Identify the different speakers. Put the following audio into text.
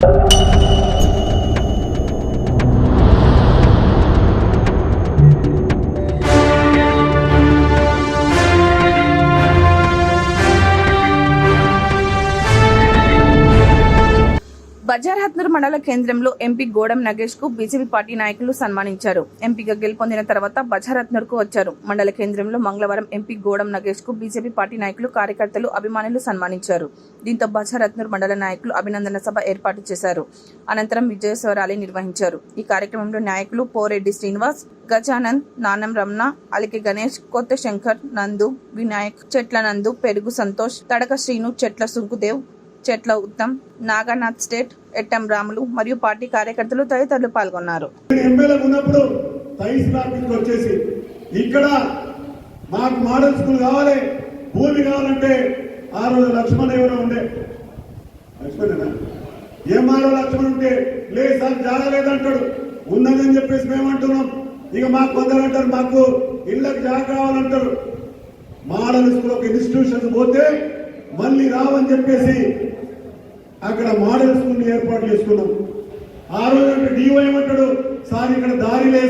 Speaker 1: you. బజార్హత్నూర్ మండల కేంద్రంలో ఎంపీ గోడం నగేష్కు బీజేపీ పార్టీ నాయకులు సన్మానించారు. ఎంపీగా గెలుపొందిన తర్వాత బజార్హత్నూర్కు వచ్చారు. మండల కేంద్రంలో మంగళవారం ఎంపీ గోడం నగేష్కు బీజేపీ పార్టీ నాయకులు కార్యకర్తలు అభిమానులు సన్మానించారు. దీంతో బజార్హత్నూర్ మండల నాయకులు అభినందన సభ ఏర్పాటు చేశారు. అనంతరం విజయోత్సవ ర్యాలీ నిర్వహించారు. ఈ కార్యక్రమంలో నాయకులు పోరెడ్డి శ్రీనివాస్ గజానంద్ నానం రమణ అలికి గణేష్ కొత్త శంకర్ నందు వినాయక్ చెట్ల నందు పెరుగు సంతోష్ తడక శ్రీను చెట్ల సుంకుదేవ్ చెట్ల ఉత్తమ్ నాగానాథ్ స్టేట్ ఎట్టం రాములు మరియు పార్టీ కార్యకర్తలు తదితరులు పాల్గొన్నారు.
Speaker 2: ఉన్నప్పుడు వచ్చేసి ఇక్కడ మాకు మోడల్ స్కూల్ కావాలి భూమి కావాలంటే ఆ రోజు లక్ష్మణ్ ఎవరో ఉండే. లక్ష్మణేనా ఏం మారో లక్ష్మణ్ ఉంటే లేదు సార్ జాగలేదంటాడు ఉన్నదని చెప్పేసి మేమంటున్నాం. ఇక మాకు కొందరు అంటారు మాకు ఇళ్ళకి జాగా కావాలంటారు. మోడల్ స్కూల్ ఒక ఇన్స్టిట్యూషన్ పోతే మళ్ళీ రావని చెప్పేసి అక్కడ మోడల్ స్కూల్ ఏర్పాటు చేసుకున్నాం. ఆ రోజు అంటే డిఓ ఏమంటాడు? సార్ ఇక్కడ దారి లేదు